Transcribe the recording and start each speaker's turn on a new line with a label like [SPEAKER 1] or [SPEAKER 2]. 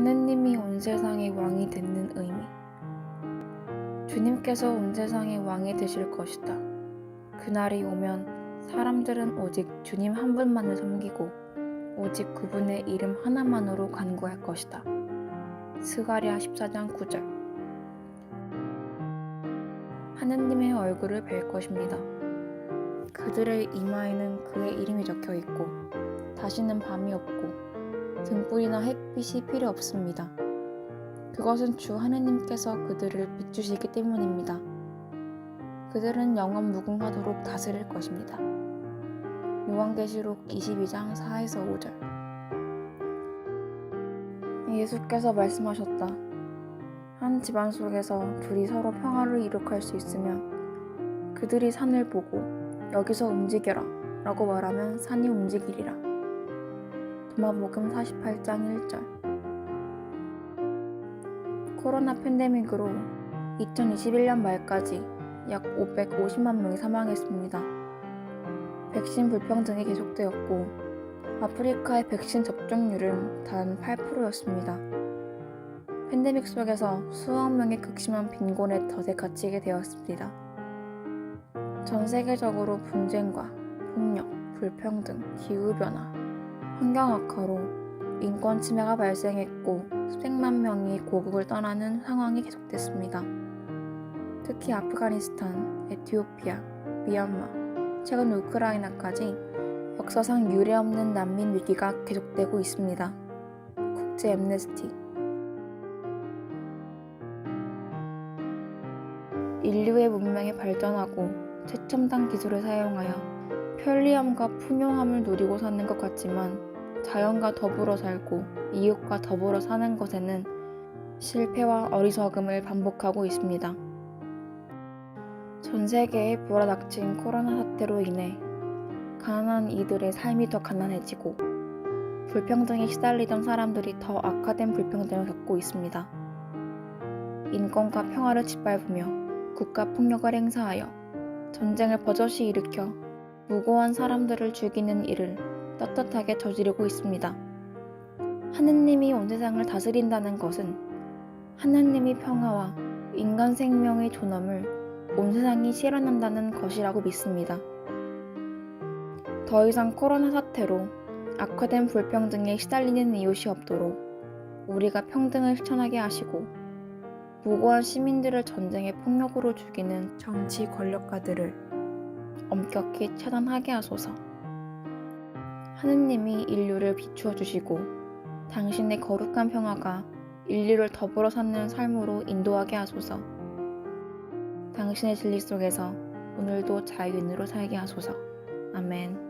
[SPEAKER 1] 하느님이 온 세상의 왕이 되는 의미. 주님께서 온 세상의 왕이 되실 것이다. 그날이 오면 사람들은 오직 주님 한 분만을 섬기고 오직 그분의 이름 하나만으로 간구할 것이다. 스가랴 14장 9절 하느님의 얼굴을 뵐 것입니다. 그들의 이마에는 그의 이름이 적혀 있고 다시는 밤이 없고 등불이나 햇빛이 필요 없습니다. 그것은 주 하느님께서 그들을 비추시기 때문입니다. 그들은 영원 무궁하도록 다스릴 것입니다. 요한계시록 22장 4에서 5절 예수께서 말씀하셨다. 한 집안 속에서 둘이 서로 평화를 이룩할 수 있으면 그들이 산을 보고 여기서 움직여라 라고 말하면 산이 움직이리라. 도마복음 48장 1절 코로나 팬데믹으로 2021년 말까지 약 550만 명이 사망했습니다. 백신 불평등이 계속되었고 아프리카의 백신 접종률은 단 8%였습니다. 팬데믹 속에서 수억 명의 극심한 빈곤에 덫에 갇히게 되었습니다. 전 세계적으로 분쟁과 폭력, 불평등, 기후변화, 환경 악화로 인권 침해가 발생했고 수백만 명이 고국을 떠나는 상황이 계속됐습니다. 특히 아프가니스탄, 에티오피아, 미얀마, 최근 우크라이나까지 역사상 유례없는 난민 위기가 계속되고 있습니다. 국제 엠네스티 인류의 문명이 발전하고 최첨단 기술을 사용하여 편리함과 풍요함을 누리고 사는 것 같지만 자연과 더불어 살고 이웃과 더불어 사는 것에는 실패와 어리석음을 반복하고 있습니다. 전 세계에 몰아닥친 코로나 사태로 인해 가난한 이들의 삶이 더 가난해지고 불평등에 시달리던 사람들이 더 악화된 불평등을 겪고 있습니다. 인권과 평화를 짓밟으며 국가 폭력을 행사하여 전쟁을 버젓이 일으켜 무고한 사람들을 죽이는 일을 떳떳하게 저지르고 있습니다. 하느님이 온 세상을 다스린다는 것은 하느님이 평화와 인간 생명의 존엄을 온 세상이 실현한다는 것이라고 믿습니다. 더 이상 코로나 사태로 악화된 불평 등에 시달리는 이웃이 없도록 우리가 평등을 실천하게 하시고 무고한 시민들을 전쟁의 폭력으로 죽이는 정치 권력가들을 엄격히 차단하게 하소서. 하느님이 인류를 비추어 주시고 당신의 거룩한 평화가 인류를 더불어 사는 삶으로 인도하게 하소서. 당신의 진리 속에서 오늘도 자유인으로 살게 하소서. 아멘.